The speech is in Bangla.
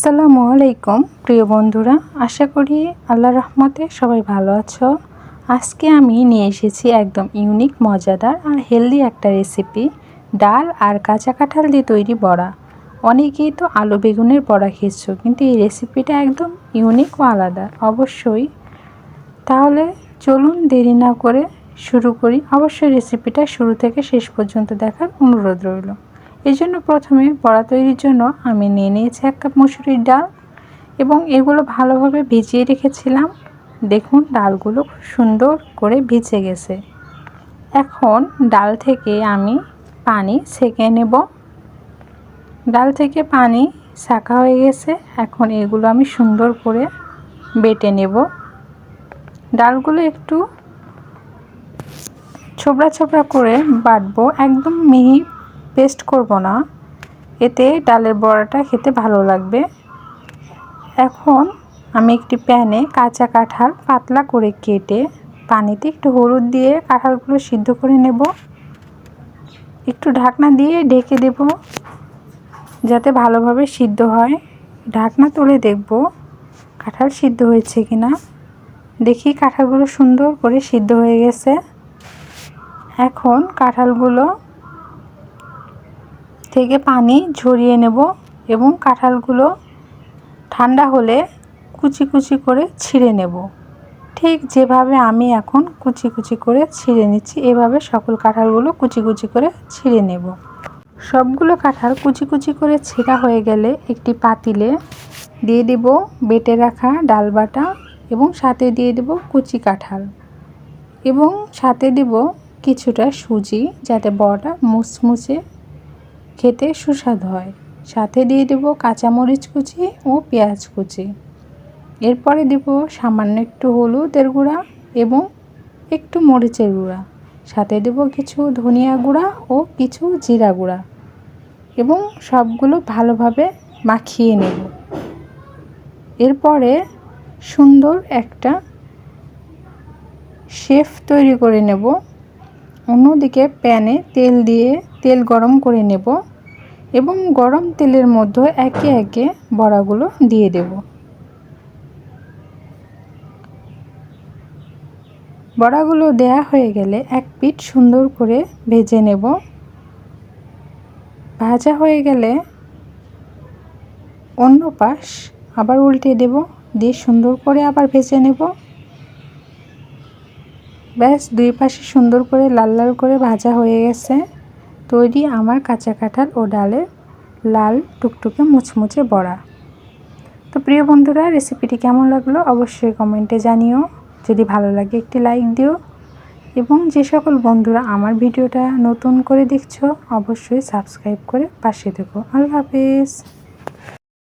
আসসালামু আলাইকুম, প্রিয় বন্ধুরা। আশা করি আল্লাহ রহমতে সবাই ভালো আছো। আজকে আমি নিয়ে এসেছি একদম ইউনিক, মজাদার আর হেলদি একটা রেসিপি। ডাল আর কাঁচা কাঁঠাল দিয়ে তৈরি বড়া। অনেকেই তো আলু বেগুনের বড়া খেয়েছো, কিন্তু এই রেসিপিটা একদম ইউনিক ও আলাদা। অবশ্যই। তাহলে চলুন দেরি না করে শুরু করি। অবশ্যই রেসিপিটা শুরু থেকে শেষ পর্যন্ত দেখার অনুরোধ রইল। এই জন্য প্রথমে বড়া তৈরির জন্য আমি নিয়ে নিয়েছি এক কাপ মুসুরির ডাল এবং এগুলো ভালোভাবে ভিজিয়ে রেখেছিলাম। দেখুন, ডালগুলো খুব সুন্দর করে ভিজে গেছে। এখন ডাল থেকে আমি পানি সেকে নেব। ডাল থেকে পানি শাখা হয়ে গেছে। এখন এগুলো আমি সুন্দর করে বেটে নেব। ডালগুলো একটু ছোবড়া ছোবড়া করে বাটবো। একদম মিহি পেস্ট করব না। এতে ডালের বড়াটা খেতে ভালো লাগবে। এখন আমি একটি প্যানে কাঁচা কাঁঠাল পাতলা করে কেটে পানিতে একটু হলুদ দিয়ে কাঁঠালগুলো সিদ্ধ করে নেব। একটু ঢাকনা দিয়ে ঢেকে দেব যাতে ভালোভাবে সিদ্ধ হয়। ঢাকনা তুলে দেখব কাঁঠাল সিদ্ধ হয়েছে কিনা। দেখি কাঁঠালগুলো সুন্দর করে সিদ্ধ হয়ে গেছে। এখন কাঁঠালগুলো থেকে পানি ঝরিয়ে নেব এবং কাঁঠালগুলো ঠান্ডা হলে কুচি কুচি করে ছিঁড়ে নেব। ঠিক যেভাবে আমি এখন কুচি কুচি করে ছিঁড়ে নিচ্ছি, এভাবে সকল কাঁঠালগুলো কুচি কুচি করে ছিঁড়ে নেব। সবগুলো কাঁঠাল কুচি কুচি করে ছেঁড়া হয়ে গেলে একটি পাতিলে দিয়ে দেব বেটে রাখা ডাল বাটা এবং সাথে দিয়ে দেব কুচি কাঁঠাল এবং সাথে দেব কিছুটা সুজি যাতে বড়টা মুচমুচে খেতে সুস্বাদু হয়। সাথে দিয়ে দেব কাঁচামরিচ কুচি ও পেঁয়াজ কুচি। এরপরে দেব সামান্য একটু হলুদের গুঁড়া এবং একটু মরিচের গুঁড়া। সাথে দেব কিছু ধনিয়া গুঁড়া ও কিছু জিরা গুঁড়া এবং সবগুলো ভালোভাবে মাখিয়ে নেব। এরপরে সুন্দর একটা শেফ তৈরি করে নেব। অন্যদিকে প্যানে তেল দিয়ে তেল গরম করে নেব এবং গরম তেলের মধ্যে একে একে বড়াগুলো দিয়ে দেব। বড়াগুলো দেয়া হয়ে গেলে এক পিঠ সুন্দর করে ভেজে নেব। ভাজা হয়ে গেলে অন্য পাশ আবার উল্টে দেব, দিয়ে সুন্দর করে আবার ভেজে নেব। ব্যাস, দুই পাশে সুন্দর করে লাল লাল করে ভাজা হয়ে গেছে। তৈরি আমার কাঁচা কাঁঠাল ও ডালের লাল টুকটুকে মুচমুচে বড়া। তো প্রিয় বন্ধুরা রেসিপিটি কেমন লাগল অবশ্যই কমেন্টে জানিও। যদি ভালো লাগে একটি লাইক দিও। এবং যে সকল বন্ধুরা আমার ভিডিওটা নতুন করে দেখছ, অবশ্যই সাবস্ক্রাইব করে পাশে দেখো আল্লাহ হাফিজ।